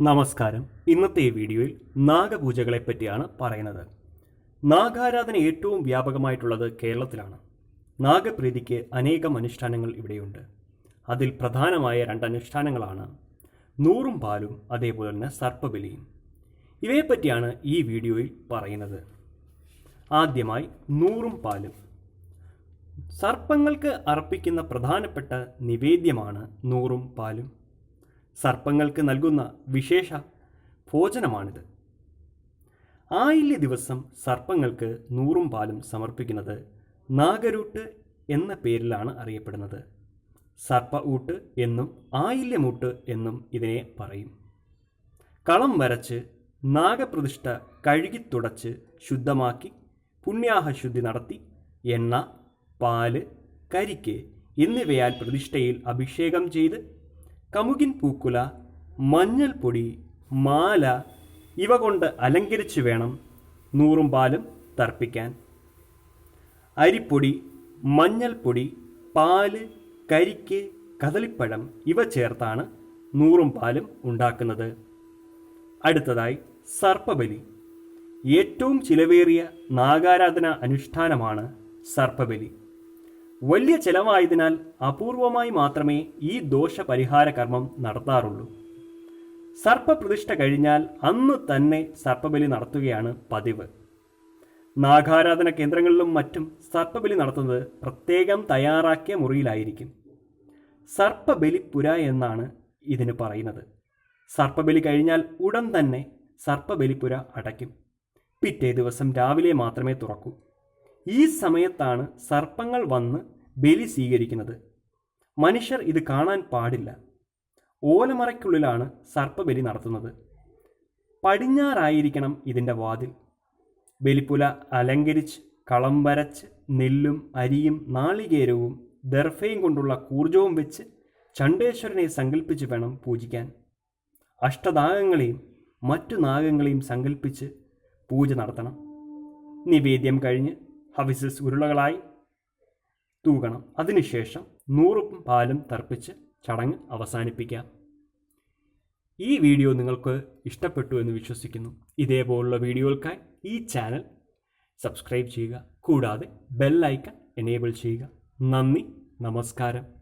നമസ്കാരം. ഇന്നത്തെ വീഡിയോയിൽ നാഗപൂജകളെ പറ്റിയാണ് പറയുന്നത്. നാഗാരാധന ഏറ്റവും വ്യാപകമായിട്ടുള്ളത് കേരളത്തിലാണ്. നാഗപ്രീതിക്ക് അനേകം അനുഷ്ഠാനങ്ങൾ ഇവിടെയുണ്ട്. അതിൽ പ്രധാനമായ രണ്ട് അനുഷ്ഠാനങ്ങളാണ്. നൂറും പാലും അതേപോലെ തന്നെ സർപ്പബലിയും. ഇവയെപ്പറ്റിയാണ് ഈ വീഡിയോയിൽ പറയുന്നത്. ആദ്യമായി നൂറും പാലും. സർപ്പങ്ങൾക്ക് അർപ്പിക്കുന്ന പ്രധാനപ്പെട്ട നിവേദ്യമാണ് നൂറും പാലും. സർപ്പങ്ങൾക്ക് നൽകുന്ന വിശേഷ ഭോജനമാണിത്. ആയില്യ ദിവസം സർപ്പങ്ങൾക്ക് നൂറും പാലും സമർപ്പിക്കുന്നത് നാഗരൂട്ട് എന്ന പേരിലാണ് അറിയപ്പെടുന്നത്. സർപ്പ ഊട്ട് എന്നും ആയില്യമൂട്ട് എന്നും ഇതിനെ പറയും. കളം വരച്ച് നാഗപ്രതിഷ്ഠ കഴുകിത്തുടച്ച് ശുദ്ധമാക്കി പുണ്യാഹശുദ്ധി നടത്തി എണ്ണ പാൽ കരിക്ക് എന്നിവയാൽ പ്രതിഷ്ഠയിൽ അഭിഷേകം ചെയ്ത് കമുകിൻ പൂക്കുല മഞ്ഞൾപ്പൊടി മാല ഇവ കൊണ്ട് അലങ്കരിച്ച് വേണം നൂറും പാലും തർപ്പിക്കാൻ. അരിപ്പൊടി മഞ്ഞൾപ്പൊടി പാൽ കരിക്ക് കദളിപ്പഴം ഇവ ചേർത്താണ് നൂറും പാലും ഉണ്ടാക്കുന്നത്. അടുത്തതായി സർപ്പബലി. ഏറ്റവും ചിലവേറിയ നാഗാരാധന അനുഷ്ഠാനമാണ് സർപ്പബലി. വലിയ ചെലവായതിനാൽ അപൂർവമായി മാത്രമേ ഈ ദോഷപരിഹാര കർമ്മം നടത്താറുള്ളൂ. സർപ്പപ്രതിഷ്ഠ കഴിഞ്ഞാൽ അന്ന് തന്നെ സർപ്പബലി നടത്തുകയാണ് പതിവ്. നാഗാരാധന കേന്ദ്രങ്ങളിലും മറ്റും സർപ്പബലി നടത്തുന്നത് പ്രത്യേകം തയ്യാറാക്കിയ മുറിയിലായിരിക്കും. സർപ്പബലിപ്പുര എന്നാണ് ഇതിന് പറയുന്നത്. സർപ്പബലി കഴിഞ്ഞാൽ ഉടൻ തന്നെ സർപ്പബലിപ്പുര അടയ്ക്കും. പിറ്റേ ദിവസം രാവിലെ മാത്രമേ തുറക്കൂ. ഈ സമയത്താണ് സർപ്പങ്ങൾ വന്ന് ബലി സ്വീകരിക്കുന്നത്. മനുഷ്യർ ഇത് കാണാൻ പാടില്ല. ഓലമറയ്ക്കുള്ളിലാണ് സർപ്പബലി നടത്തുന്നത്. പടിഞ്ഞാറായിരിക്കണം ഇതിന്റെ വാതിൽ. ബലിപ്പുല അലങ്കരിച്ച് കളം വരച്ച് നെല്ലും അരിയും നാളികേരവും ദർഭയും കൊണ്ടുള്ള കൂർജവും വെച്ച് ചണ്ടേശ്വരനെ സങ്കല്പിച്ച് വേണം പൂജിക്കാൻ. അഷ്ടനാഗങ്ങളെയും മറ്റു നാഗങ്ങളെയും സങ്കല്പിച്ച് പൂജ നടത്തണം. നിവേദ്യം കഴിഞ്ഞ് ഹവിസസ് ഉരുളകളായി തൂകണം. അതിനുശേഷം നൂറും പാലും തർപ്പിച്ച് ചടങ്ങ് അവസാനിപ്പിക്കാം ഈ വീഡിയോ നിങ്ങൾക്ക് ഇഷ്ടപ്പെട്ടു എന്ന് വിശ്വസിക്കുന്നു. ഇതേപോലുള്ള വീഡിയോകൾക്കായി ഈ ചാനൽ സബ്സ്ക്രൈബ് ചെയ്യുക. കൂടാതെ ബെല്ലൈക്കൺ എനേബിൾ ചെയ്യുക. നന്ദി. നമസ്കാരം.